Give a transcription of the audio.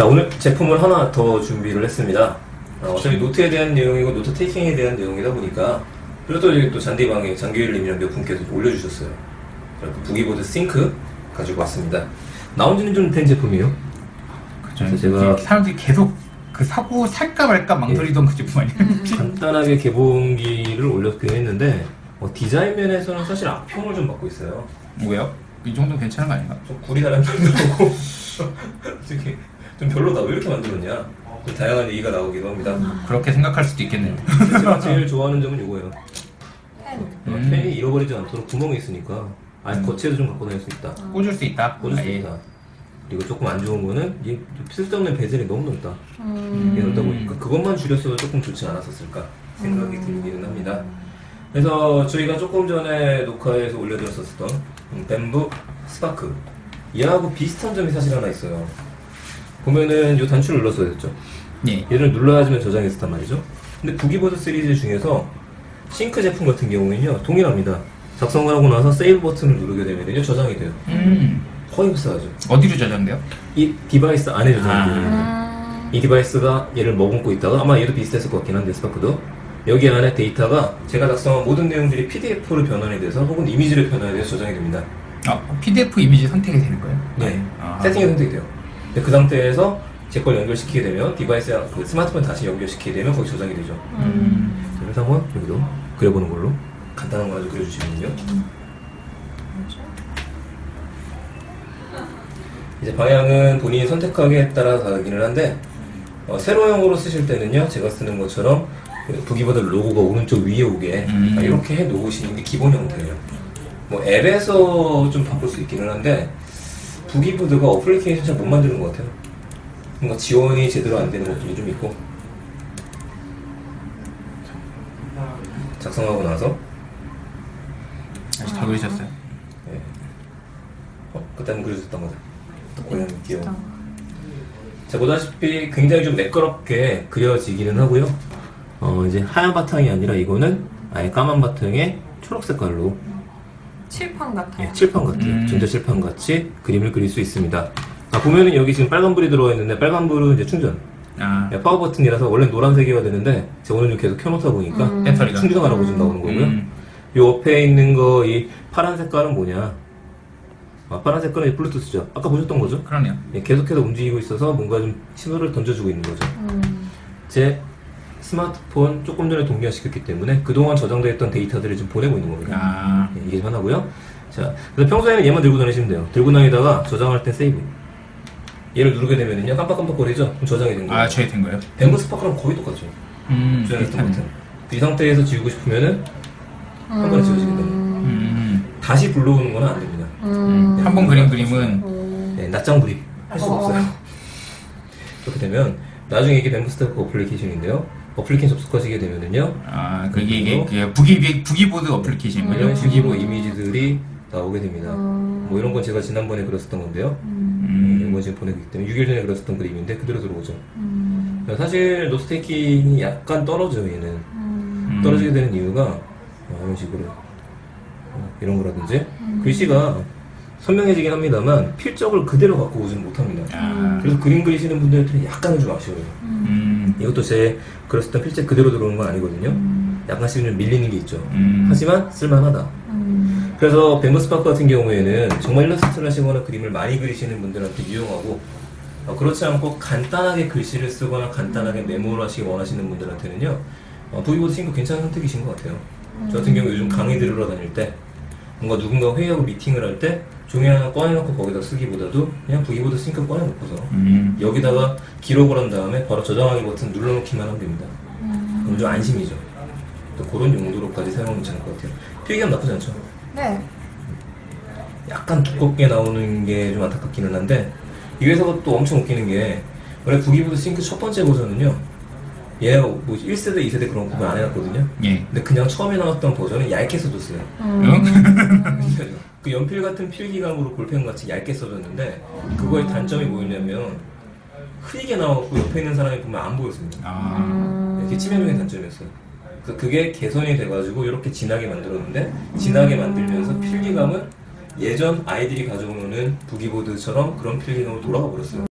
자, 오늘 제품을 하나 더 준비를 했습니다. 어, 어차피 노트에 대한 내용이고 노트 테이킹에 대한 내용이다 보니까 그리고 또 여기 또 잔디방에 장기율님이랑 몇 분께서 올려주셨어요. 그래서 부기보드 싱크 가지고 왔습니다. 나온 지는 좀 된 제품이에요. 그죠. 제가- 사람들이 계속 그 사고 살까 말까 망설이던 그 제품 아니에요? 간단하게 개봉기를 올렸긴 했는데 어, 디자인 면에서는 사실 악평을 좀 받고 있어요. 뭐예요? 이 정도는 괜찮은 거 아닌가? 좀 구리 달린 정도고 좀 별로다 왜 이렇게 만들었냐 좀 다양한 얘기가 나오기도 합니다. 그렇게 생각할 수도 있겠네요. 제가 제일 좋아하는 점은 이거예요. 펜. 어, 음. 펜이 잃어버리지 않도록 구멍이 있으니까 아예 거치해서 좀 갖고 다닐 수 있다. 꽂을 수 있다. 꽂을 수 아예. 있다. 그리고 조금 안 좋은 거는 이 쓸데없는 베젤이 너무 넓다. 음. 이게 넓다 보니까 그것만 줄였어도 조금 좋지 않았었을까 생각이 들기는 합니다. 그래서 저희가 조금 전에 녹화에서 올려드렸었던 음, 뱀부 스파크 얘하고 비슷한 점이 사실 하나 있어요. 보면은 이 단추를 눌렀어야 됐죠. 예. 얘를 눌러야지만 저장이 됐단 말이죠. 근데 부기보드 시리즈 중에서 싱크 제품 같은 경우에는요 동일합니다. 작성을 하고 나서 세이브 버튼을 누르게 되면요 저장이 돼요. 음. 거의 비슷하죠. 어디로 저장돼요? 이 디바이스 안에 저장이 아. 돼요. 음. 이 디바이스가 얘를 머금고 있다가 아마 얘도 비슷했을 것 같긴 한데 스파크도 여기 안에 데이터가 제가 작성한 모든 내용들이 PDF로 변환이 돼서 혹은 이미지로 변환이 돼서 저장이 됩니다. 아, PDF 이미지 선택이 되는 거예요? 네, 아. 세팅이 선택이 돼요. 근데 그 상태에서 제 걸 연결시키게 되면 디바이스랑 그 스마트폰 다시 연결시키게 되면 거기 저장이 되죠. 음. 한번 여기도 그려보는 걸로 간단한 거 아주 그려주시면요. 이제 방향은 본인이 선택하기에 따라 다르기는 한데 어, 세로형으로 쓰실 때는요 제가 쓰는 것처럼 그 부기보드 로고가 오른쪽 위에 오게 음. 아, 이렇게 해 놓으시는 게 기본 형태예요. 뭐 앱에서 좀 바꿀 수 있기는 한데 부기보드가 어플리케이션 잘 못 만드는 것 같아요. 뭔가 지원이 제대로 안 되는 것들이 좀 있고 작성하고 나서 다시 다 그리셨어요? 예. 어, 그때는 그려줬던 거다. 또 고양이 귀여워. 자, 보다시피 굉장히 좀 매끄럽게 그려지기는 하고요. 어, 이제 하얀 바탕이 아니라 이거는 아예 까만 바탕에 초록 색깔로 칠판 같아요. 예, 칠판 같아요. 음. 전자칠판 같이 그림을 그릴 수 있습니다. 아, 보면은 여기 지금 빨간불이 들어와 있는데 빨간불은 이제 충전. 아. 예, 파워 버튼이라서 원래 노란색이어야 되는데 제가 오늘 좀 계속 켜놓다 보니까 음. 배터리가. 충전하라고 좀 나오는 거고요. 음. 요 옆에 있는 거 이 파란 색깔은 뭐냐? 아, 파란 색깔은 이 블루투스죠. 아까 보셨던 거죠? 그러네요. 예, 계속해서 움직이고 있어서 뭔가 좀 신호를 던져주고 있는 거죠. 음. 제 스마트폰 조금 전에 동기화 시켰기 때문에 그동안 저장되어 있던 데이터들을 지금 보내고 있는 겁니다. 아. 예, 이게 좀 하나고요. 자, 그래서 평소에는 얘만 들고 다니시면 돼요. 들고 다니다가 저장할 땐 세이브. 얘를 누르게 되면은요 깜빡깜빡거리죠? 그럼 저장이 된 거예요. 아, 저희 된 거예요? 뱅거 스파크랑 거의 똑같죠. 음. 저장했던. 버튼. 이 상태에서 지우고 싶으면은 한 번에 지워지게 됩니다. 음. 다시 불러오는 건 안 됩니다. 음. 한번 그린 그림은 음. 네, 낱장 불입 할 수가 어. 없어요. 그렇게 되면 나중에 이게 뱅크스타크 어플리케이션인데요. 어플리케이션 접속하시게 되면은요. 아, 그게 이게 그 부기 부기보드 어플리케이션인 이런 거죠? 식의 뭐 이미지들이 나오게 됩니다. 음. 뭐 이런 건 제가 지난번에 그렸었던 건데요. 음. 이건 지금 보내기 때문에 6일 전에 그렸었던 그림인데 그대로 들어오죠. 음. 사실 노스테이킹이 약간 떨어져요, 얘는. 음. 음. 떨어지게 되는 이유가 어, 이런 식으로 어, 이런 거라든지 음. 글씨가 선명해지긴 합니다만 필적을 그대로 갖고 오지는 못합니다. 아. 그래서 그림 그리시는 분들한테는 약간은 좀 아쉬워요. 음. 이것도 제때 필체 그대로 들어오는 건 아니거든요. 음. 약간씩 좀 밀리는 게 있죠. 음. 하지만 쓸만하다. 음. 그래서 뱅거 스파크 같은 경우에는 정말 일러스트를 하시거나 그림을 많이 그리시는 분들한테 유용하고 어, 그렇지 않고 간단하게 글씨를 쓰거나 간단하게 메모를 하시기 원하시는 분들한테는요 어, 부기보드 싱크 괜찮은 선택이신 것 같아요. 저 같은 경우 요즘 강의 들으러 다닐 때 뭔가 누군가 회의하고 미팅을 할 때 종이 하나 꺼내놓고 거기다 쓰기보다도 그냥 부기보드 싱크 꺼내놓고서 음. 여기다가 기록을 한 다음에 바로 저장하기 버튼 눌러놓기만 하면 됩니다. 음. 그럼 좀 안심이죠. 또 그런 용도로까지 사용하면 괜찮을 것 같아요. 필기감 나쁘지 않죠? 네. 약간 두껍게 나오는 게 좀 안타깝기는 한데 이 회사가 또 엄청 웃기는 게 원래 부기보드 싱크 첫 번째 버전은요 얘가 뭐 1세대, 2세대 그런 거 구분 안 해놨거든요 예. 근데 그냥 처음에 나왔던 버전은 얇게 써줬어요 음. 그 연필 같은 필기감으로 볼펜같이 얇게 써줬는데 그거의 단점이 뭐였냐면 흐리게 나왔고 옆에 있는 사람이 보면 안 보였습니다 아. 음. 이게 치명적인 단점이었어요. 그래서 그게 개선이 돼가지고 이렇게 진하게 만들었는데 진하게 만들면서 필기감은 예전 아이들이 가져오는 부기보드처럼 그런 필기감으로 돌아가 버렸어요.